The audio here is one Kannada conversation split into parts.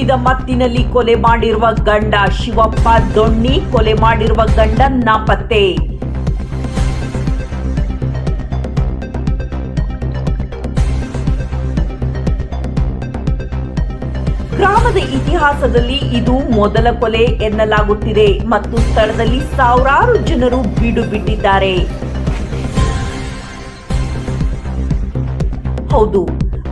ಕುಡಿದ ಮತ್ತಿನಲ್ಲಿ ಕೊಲೆ ಮಾಡಿರುವ ಗಂಡ ಶಿವಪ್ಪ ದೊಣ್ಣಿ, ಕೊಲೆ ಮಾಡಿರುವ ಗಂಡ ನಾಪತ್ತೆ ಗ್ರಾಮದ ಇತಿಹಾಸದಲ್ಲಿ ಇದು ಮೊದಲ ಕೊಲೆ ಎನ್ನಲಾಗುತ್ತಿದೆ ಮತ್ತು ಸ್ಥಳದಲ್ಲಿ ಸಾವಿರಾರು ಜನರು ಬೀಡು ಬಿಟ್ಟಿದ್ದಾರೆ. ಹೌದು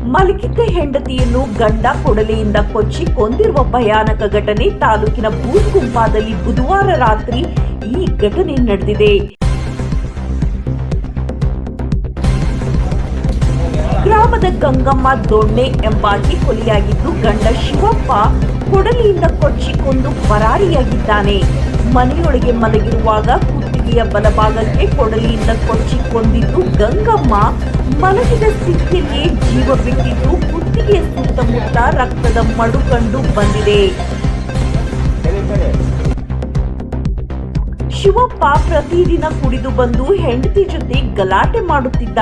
ಮಲಗಿದ್ದ ಹೆಂಡತಿಯನ್ನು ಗಂಡ ಕೊಡಲೆಯಿಂದ ಕೊಚ್ಚಿ ಕೊಂದಿರುವ ಭಯಾನಕ ಘಟನೆ ತಾಲೂಕಿನ ಭೂಕುಂಪಾದಲ್ಲಿ ಬುಧವಾರ ರಾತ್ರಿ ಈ ಘಟನೆ ನಡೆದಿದೆ. ಗ್ರಾಮದ ಗಂಗಮ್ಮ ದೊಣ್ಣೆ ಎಂಬಾಕಿ ಕೊಲೆಯಾಗಿದ್ದು ಗಂಡ ಶಿವಪ್ಪ ಕೊಡಲಿಯಿಂದ ಕೊಚ್ಚಿ ಕೊಂದು ಪರಾರಿಯಾಗಿದ್ದಾನೆ. ಮನೆಯೊಳಗೆ ಮಲಗಿರುವಾಗ ಕುತ್ತಿಗೆಯ ಬಲಭಾಗಕ್ಕೆ ಕೊಡಲಿಯಿಂದ ಕೊಚ್ಚಿಕೊಂಡಿದ್ದು ಗಂಗಮ್ಮ ಮಲಗಿದ ಸ್ಥಿತಿಯಲ್ಲಿ ಜೀವ ಬಿಟ್ಟಿದ್ದು ಕುತ್ತಿಗೆಯ ಸುತ್ತಮುತ್ತ ರಕ್ತದ ಮಡು ಕಂಡು ಬಂದಿದೆ. ಶಿವಪ್ಪ ಪ್ರತಿದಿನ ಕುಡಿದು ಬಂದು ಹೆಂಡತಿ ಜೊತೆ ಗಲಾಟೆ ಮಾಡುತ್ತಿದ್ದ.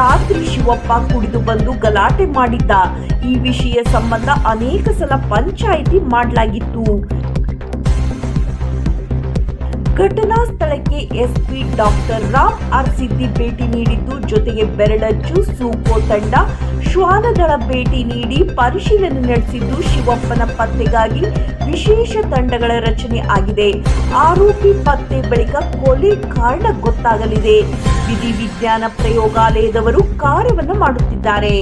ರಾತ್ರಿ ಶಿವಪ್ಪ ಕುಡಿದು ಬಂದು ಗಲಾಟೆ ಮಾಡಿದ್ದ. ಈ ವಿಷಯ ಸಂಬಂಧ ಅನೇಕ ಸಲ ಪಂಚಾಯಿತಿ ಮಾಡಲಾಗಿತ್ತು. ಘಟನಾ ಸ್ಥಳಕ್ಕೆ SP doctor Ram R Siddi ಭೇಟಿ ನೀಡಿದ್ದು, ಜೊತೆಗೆ ಬೆರಳಚ್ಚು ಸೂಪೋ ತಂಡ ಶ್ವಾನದಳ ಭೇಟಿ ನೀಡಿ ಪರಿಶೀಲನೆ ನಡೆಸಿದ್ದು ಶಿವಪ್ಪನ ಪತ್ತೆಗಾಗಿ ವಿಶೇಷ ತಂಡಗಳ ರಚನೆ ಆಗಿದೆ. ಆರೋಪಿ ಪತ್ತೆ ಬಳಿಕ ಕೊಲೆ ಕಾರಣ ಗೊತ್ತಾಗಲಿದೆ. ವಿಧಿವಿಜ್ಞಾನ ಪ್ರಯೋಗಾಲಯದವರು ಕಾರ್ಯವನ್ನು ಮಾಡುತ್ತಿದ್ದಾರೆ.